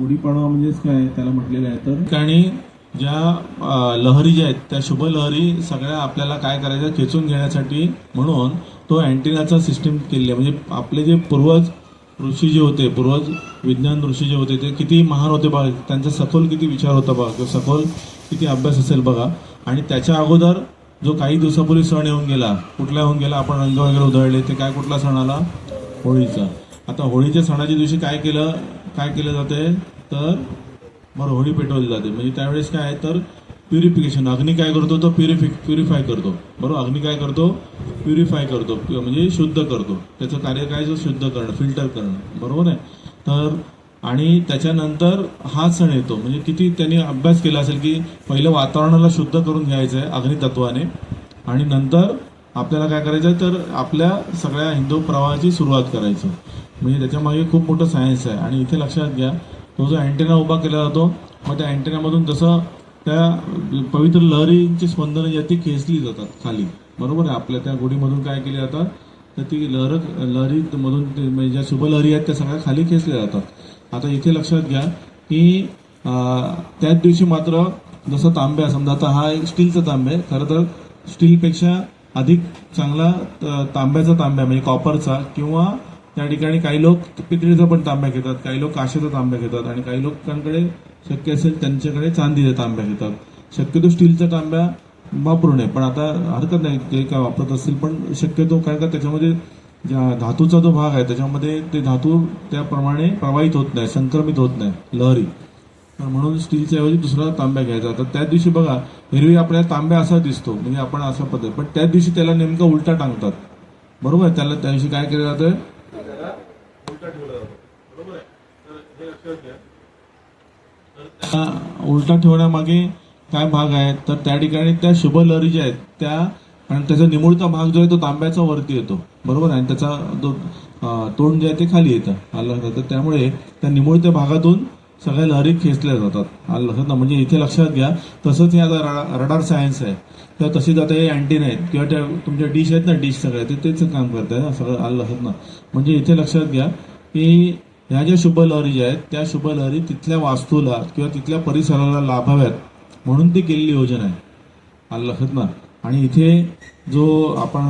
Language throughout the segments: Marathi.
गुढीपाडवा म्हणजेच काय त्याला म्हटलेलं आहे तर? ठिकाणी ज्या लहरी ज्या आहेत त्या शुभ लहरी सगळ्या आपल्याला काय करायचं खेचून घेण्यासाठी म्हणून तो अँटिनाचा सिस्टीम केलेली आहे. म्हणजे आपले जे पूर्वज ऋषी जे होते पूर्वज विज्ञान ऋषी जे होते ते किती महान होते बघा. त्यांचा सखोल किती विचार होता बघा. किंवा सखोल किती अभ्यास असेल बघा. आणि त्याच्या अगोदर जो काही दिवसापूर्वी सण येऊन गेला कुठला येऊन गेला आपण रंग वगैरे उधळले ते काय कुठला सण आला? होळीचा. आता होळीच्या सणाच्या दिवशी काय केलं? काय केलं जाते तर बरं होळी पेटवली जाते. म्हणजे त्यावेळेस काय आहे? तर प्युरिफिकेशन अग्नी काय करतो? तो प्युरिफि प्युरिफाय करतो. बरोबर अग्नी काय करतो? प्युरिफाय करतो. म्हणजे शुद्ध करतो. त्याचं कार्य काय? जो शुद्ध करणं फिल्टर करणं. बरोबर आहे? तर आणि त्याच्यानंतर हा सण येतो. म्हणजे किती त्यांनी अभ्यास केला असेल की पहिलं वातावरणाला शुद्ध करून घ्यायचं आहे अग्नितत्वाने. आणि नंतर आपल्याला काय करायचं तर आपल्या सगळ्या हिंदू प्रवाहाची सुरुवात करायची. म्हणजे त्याच्यामागे खूप मोठं सायन्स आहे. आणि इथे लक्षात घ्या तो जो अँटेना उभा केला जातो मग त्या अँटेनामधून जसं त्या पवित्र लहरींची स्पंदनं जी आहेत ती खेचली जातात खाली. बरोबर आहे? आपल्या त्या गुढीमधून काय केली जातात तर ती लहर लहरीमधून ते म्हणजे ज्या शुभ लहरी आहेत त्या सगळ्या खाली खेचल्या जातात. आता इथे लक्षात घ्या की त्याच दिवशी मात्र जसं तांब्या समजा आता हा एक स्टीलचा तांब्या आहे खरं तर स्टीलपेक्षा अधिक चांगला तांब्याचा तांब्या म्हणजे कॉपरचा किंवा त्या ठिकाणी काही लोक पितळीचा पण तांब्या घेतात काही लोक काशेचा तांब्या घेतात आणि काही लोकांकडे शक्य असेल त्यांच्याकडे चांदीचा तांब्या घेतात. शक्यतो स्टीलचा तांब्या वापरू नये पण आता हरकत नाही ते काय वापरत असतील पण शक्यतो काय का त्याच्यामध्ये ज्या धातूचा जो भाग आहे त्याच्यामध्ये ते धातू त्याप्रमाणे प्रवाहित होत नाही संक्रमित होत नाही लहरी. म्हणून स्टीलच्या ऐवजी दुसरा तांब्या घ्यायचा. तर त्या दिवशी बघा एरवी आपल्याला तांब्या असा दिसतो म्हणजे आपण असा पद्धत. पण त्याच दिवशी त्याला नेमका उलटा टांगतात. बरोबर आहे? त्याला त्या दिवशी काय केलं जातं उलटा आहे उलटा ठेवण्यामागे काय भाग आहे? तर त्या ठिकाणी त्या शुभ लहरी ज्या आहेत त्या आणि त्याचा निमुळता भाग जो आहे तो तांब्याचा वरती येतो. बरोबर आहे? आणि त्याचा जो तोंड जे आहे ते खाली येतं. आलं तर त्यामुळे त्या निमुळत्या भागातून सगळ्या लहरी खेचल्या जातात. लक्षात ना म्हणजे इथे लक्षात घ्या तसंच हे आता रडा- रडार सायन्स आहे. किंवा तशीच आता हे अँटीन आहेत. किंवा त्या तुमच्या डिश आहेत ना डिश सगळ्या ते तेच काम करत आहे ना सगळं आलं लक्षात ना. म्हणजे इथे लक्षात घ्या की ह्या ज्या शुभ लहरी ज्या आहेत त्या शुभ लहरी तिथल्या वास्तूला किंवा तिथल्या परिसराला लाभाव्यात. म्हणून ती केलेली योजना आहे. आलं लक्षात ना? आणि इथे जो आपण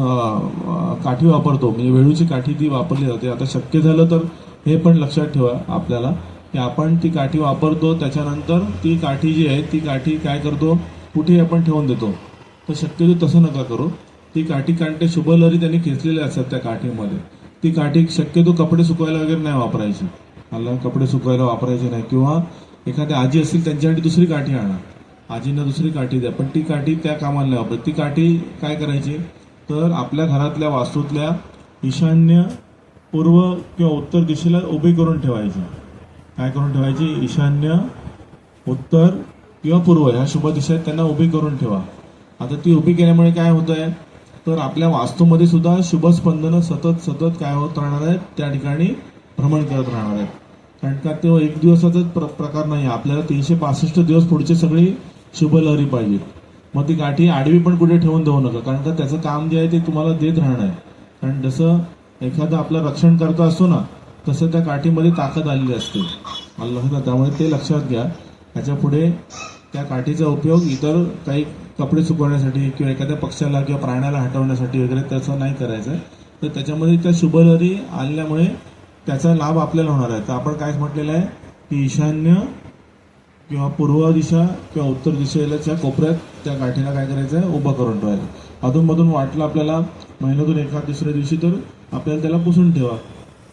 काठी वापरतो म्हणजे वेळूची काठी ती वापरली जाते. आता शक्य झालं तर हे पण लक्षात ठेवा आपल्याला. की आपण ती काठी वापरतो त्याच्यानंतर ती काठी जी आहे ती काठी काय करतो? कुठे आपण ठेवून देतो. तर शक्यतो तसं नका करू. ती काठी कारण ते शुभ त्यांनी खेचलेल्या असतात त्या काठीमध्ये. ती काठी शक्यतो कपडे सुकवायला वगैरे नाही वापरायची. मला कपडे सुकवायला वापरायचे नाही. किंवा एखादी आजी असतील त्यांच्यासाठी दुसरी काठी आणा. आजींना दुसरी काठी द्या. पण ती काठी त्या कामाला नाही वापरत. ती काठी काय करायची? तर आपल्या घरातल्या वास्तूतल्या ईशान्य पूर्व किंवा उत्तर दिशेला उभी करून ठेवायची. काय करून ठेवायची? ईशान्य उत्तर किंवा पूर्व ह्या शुभ दिशा आहेत त्यांना उभी करून ठेवा. आता ती उभी केल्यामुळे काय होत आहे? तर आपल्या वास्तूमध्ये सुद्धा शुभ स्पंदनं सतत सतत काय होत राहणार आहेत? त्या ठिकाणी भ्रमण करत राहणार आहेत. कारण का तो एक दिवसाचाच प्र प्रकार नाही आहे. आपल्याला तीनशे पासष्ट दिवस पुढची सगळी शुभ लहरी पाहिजेत. मग ती गाठी आडवी पण कुठे ठेवून देऊ नका. कारण का त्याचं काम जे आहे ते तुम्हाला देत राहणार आहे. कारण जसं एखादं आपलं रक्षण करता असतो ना तसं त्या काठीमध्ये ताकद आलेली असते. अल्ला त्यामुळे ते लक्षात घ्या. त्याच्या पुढे त्या काठीचा उपयोग इतर काही कपडे सुकवण्यासाठी किंवा एखाद्या पक्ष्याला किंवा प्राण्याला हटवण्यासाठी वगैरे त्याचा नाही करायचं. तर त्याच्यामध्ये त्या शुभलहरी आल्यामुळे त्याचा लाभ आपल्याला होणार आहे. तर आपण काय म्हटलेलं आहे? की ईशान्य किंवा पूर्व दिशा किंवा उत्तर दिशेच्या कोपऱ्यात त्या काठीला काय करायचं आहे? उभं करून ठेवायचं. अधूनमधून वाटलं आपल्याला महिन्यातून एका दुसऱ्या दिवशी तर आपल्याला त्याला पुसून ठेवा.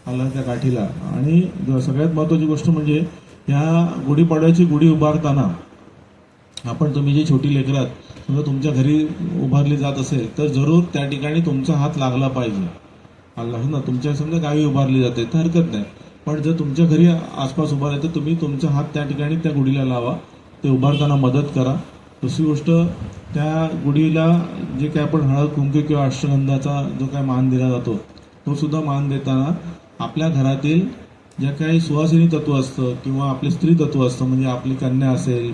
आला त्या काठीला आणि ज- सगळ्यात महत्त्वाची गोष्ट म्हणजे ह्या गुढीपाडव्याची गुढी उभारताना आपण तुम्ही जी छोटी लेकरात समजा तुमच्या घरी उभारली जात असेल तर जरूर त्या ठिकाणी तुमचा हात लागला पाहिजे. अल्लाह हो ना तुमच्या समजा गावी उभारली जाते तर हरकत नाही. पण जर तुमच्या घरी आसपास उभारले तर तुम्ही तुमचा हात त्या ठिकाणी त्या गुढीला लावा. ते उभारताना मदत करा. दुसरी गोष्ट त्या गुढीला जे काय आपण हळद कुंकू किंवा अष्टगंधाचा जो काय मान दिला जातो तो सुद्धा मान देताना आपल्या घरातील ज्या काही सुवासिनी तत्व असतं किंवा आपले स्त्री तत्व असतं म्हणजे आपली कन्या असेल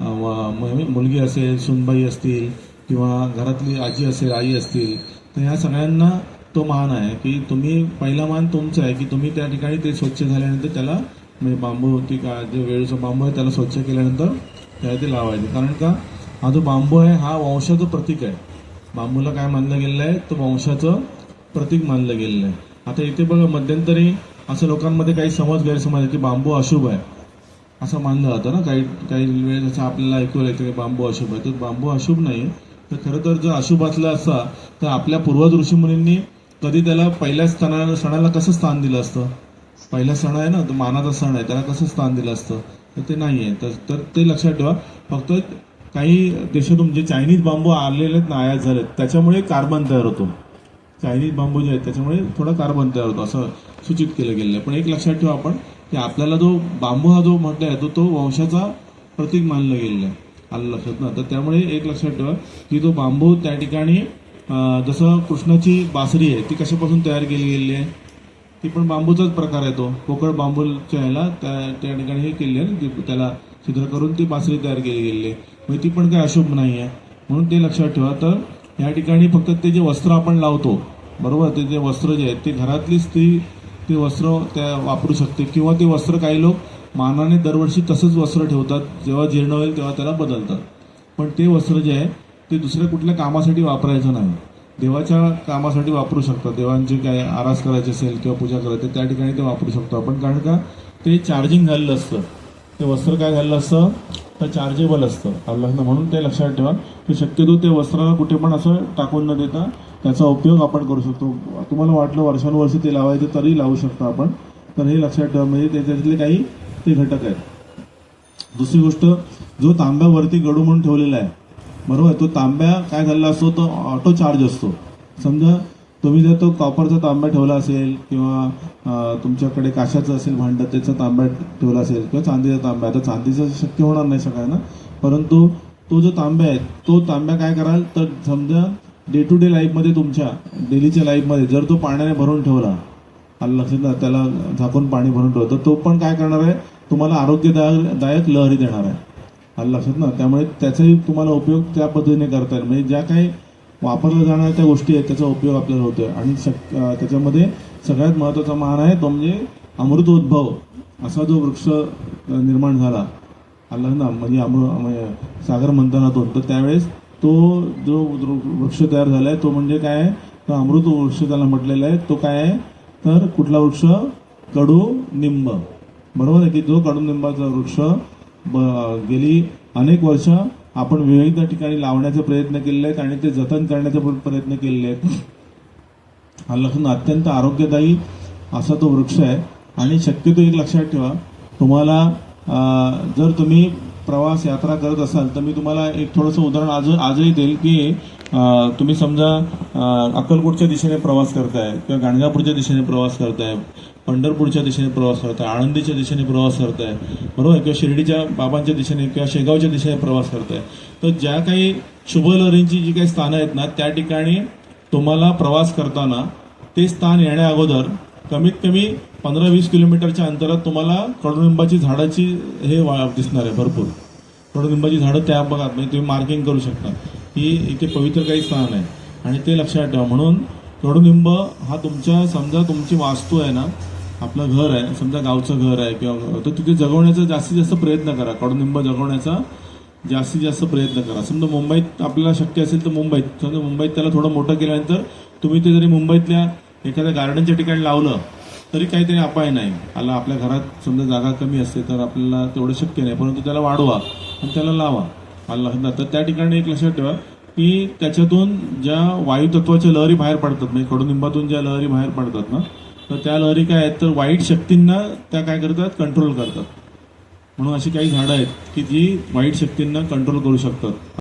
मुलगी असेल सुनबाई असतील किंवा घरातली आजी असेल आई असतील तर ह्या सगळ्यांना तो मान आहे की तुम्ही पहिला मान तुमचा आहे की तुम्ही त्या ठिकाणी ते स्वच्छ झाल्यानंतर त्याला म्हणजे बांबू होती का जे वेळेचा बांबू आहे त्याला स्वच्छ केल्यानंतर त्याला ते लावायचे. कारण का? हा जो बांबू आहे हा वंशाचं प्रतीक आहे. बांबूला काय मानलं गेलेलं आहे? तो वंशाचं प्रतीक मानलं गेलेलं आहे. आता इथे बघा मध्यंतरी असं लोकांमध्ये काही समज गैरसमज आहे की बांबू अशुभ आहे. असं मानलं जातं ना काही काही वेळेस असं आपल्याला ऐकू येतं की बांबू अशुभ आहे. तर बांबू अशुभ नाही. तर खरं तर जर अशुभ असला असता तर आपल्या पूर्वज ऋषीमुनींनी कधी त्याला पहिल्या स्थाना सणाला कसं स्थान दिलं असतं? पहिला सण आहे ना तो मानाचा सण आहे त्याला कसं स्थान दिलं असतं? तर ते नाही आहे. तर तर ते लक्षात ठेवा. फक्त काही देशातून जे चायनीज बांबू आलेले आहेत ना आयात झालेत त्याच्यामुळे कार्बन तयार होतो. चायनीज बांबू जे आहेत त्याच्यामुळे थोडा कार्बन तयार होतो असं सूचित केलं गेलेलं आहे. पण एक लक्षात ठेवा आपण की आपल्याला जो बांबू हा जो म्हटला आहे तो तो वंशाचा प्रतीक मानलं गेलेला आहे आलं लक्षात ना? तर त्यामुळे एक लक्षात ठेवा की तो बांबू त्या ठिकाणी जसं कृष्णाची बासरी आहे ती कशापासून तयार केली गेलेली आहे? ती पण बांबूचाच प्रकार आहे तो. पोकळ बांबूच्या ह्याला त्या त्या ठिकाणी हे केले आहे ना ती त्याला छिद्र करून ती बासरी तयार केली गेलेली आहे. म्हणजे ती पण काही अशुभ नाही आहे. म्हणून ते लक्षात ठेवा. तर या ठिकाणी फक्त ते जे वस्त्र आपण लावतो बरोबर? ते जे वस्त्र जे आहेत ते घरातली स्त्री ते वस्त्र त्या वापरू शकते. किंवा ते वस्त्र काही लोक मानाने दरवर्षी तसंच वस्त्र ठेवतात. जेव्हा जीर्ण होईल तेव्हा त्याला बदलतात. पण ते वस्त्र जे आहे ते दुसऱ्या कुठल्या कामासाठी वापरायचं नाही. देवाच्या कामासाठी वापरू शकतात. देवांची काय आरास करायची असेल किंवा पूजा करायची त्या ठिकाणी ते वापरू शकतो आपण. कारण का? ते चार्जिंग झालेलं असतं. ते वस्त्र काय घाललं असतं? तर चार्जेबल असतं. अल्लाहनं म्हणून ते लक्षात ठेवा. की शक्यतो ते वस्त्राला कुठे पण असं टाकून न देता त्याचा उपयोग आपण करू शकतो. तुम्हाला वाटलं वर्षानुवर्ष ते लावायचं तरी लावू शकतो आपण. तर हे लक्षात ठेवा. म्हणजे त्याच्यातले काही ते घटक आहेत. दुसरी गोष्ट जो तांब्यावरती गडू म्हणून ठेवलेला आहे बरोबर? तो तांब्या काय झालेला असतो? तो ऑटो चार्ज असतो. समजा तुम्ही जर तो कॉपरचा तांब्या ठेवला असेल किंवा तुमच्याकडे काशाचं असेल भांडं त्याचा तांब्या ठेवला असेल किंवा चांदीचा तांब्या आता चांदीचं शक्य होणार नाही सगळ्यांना परंतु तो जो तांब्या आहे तो तांब्या काय कराल? तर समजा डे टू डे लाईफमध्ये तुमच्या डेलीच्या लाईफमध्ये जर तो पाण्याने भरून ठेवला आलं लक्षात ना त्याला झाकून पाणी भरून ठेवलं तर तो पण काय करणार आहे? तुम्हाला आरोग्यदायक दायक लहरी देणार आहे. आलं लक्षात ना? त्यामुळे त्याचाही तुम्हाला उपयोग त्या पद्धतीने करता येईल. म्हणजे ज्या काही वापरल्या जाणाऱ्या त्या गोष्टी आहेत त्याचा उपयोग आपल्याला होतोय. आणि शक त्याच्यामध्ये सगळ्यात महत्त्वाचा मान आहे तो म्हणजे अमृतोद्भव असा जो वृक्ष निर्माण झाला. आलं ना म्हणजे अमृ सागर सागर मंथनातून तर त्यावेळेस तो जो वृक्ष तयार झालाय तो म्हणजे काय आहे? तर अमृत वृक्ष त्याला म्हटलेला आहे तो काय आहे? तर कुठला वृक्ष? कडू निंब. बरोबर आहे की जो कडुनिंबाचा वृक्ष ब- गेली अनेक वर्ष आपण विविध ठिकाणी लावण्याचे प्रयत्न केलेले आहेत आणि ते जतन करण्याचे प्रयत्न केलेले आहेत. हा लखन अत्यंत आरोग्यदायी असा तो वृक्ष आहे. आणि शक्यतो एक लक्षात ठेवा तुम्हाला जर तुम्ही प्रवास यात्रा करत असाल तर मी तुम्हाला एक थोडंसं उदाहरण आज आजही देईल की तुम्ही समजा अक्कलकोटच्या दिशेने प्रवास करताय किंवा गाणगापूरच्या दिशेने प्रवास करताय पंढरपूरच्या दिशेने प्रवास करताय आळंदीच्या दिशेने प्रवास करताय बरोबर? किंवा शिर्डीच्या बाबांच्या दिशेने किंवा शेगावच्या दिशेने प्रवास करताय. तर ज्या काही शुभलहरींची जी काही स्थानं आहेत ना त्या ठिकाणी तुम्हाला प्रवास करताना ते स्थान येण्या अगोदर कमीत कमी पंधरा वीस किलोमीटरच्या अंतरात तुम्हाला कडुनिंबाची झाडाची हे दिसणार आहे भरपूर. कडुनिंबाची झाडं त्या भागात म्हणजे तुम्ही मार्किंग करू शकता. की इथे पवित्र काही स्थान आहे. आणि ते लक्षात ठेवा. म्हणून कडुनिंब हा तुमच्या समजा तुमची वास्तू आहे ना आपलं घर आहे समजा गावचं घर आहे किंवा तर तिथे जगवण्याचा जास्तीत जास्त प्रयत्न करा. कडुनिंब जगवण्याचा जास्तीत जास्त प्रयत्न करा. समजा मुंबईत आपल्याला शक्य असेल तर मुंबईत. समजा मुंबईत त्याला थोडं मोठं केल्यानंतर तुम्ही ते जरी मुंबईतल्या एखाद्या गार्डनच्या ठिकाणी लावलं तरी काहीतरी अपाय नाही. आला आपल्या घरात समजा जागा कमी असते तर आपल्याला तेवढं शक्य नाही. परंतु त्याला वाढवा आणि त्याला लावा. आला तर त्या ठिकाणी एक लक्षात ठेवा की त्याच्यातून ज्या वायुतत्वाच्या लहरी बाहेर पडतात म्हणजे कडुनिंबातून ज्या लहरी बाहेर पडतात ना तर त्या लहरी काय आहेत? तर वाईट शक्तींना त्या काय करतात? कंट्रोल करतात. म्हणून अशी काही झाडं आहेत की जी वाईट शक्तींना कंट्रोल करू शकतात.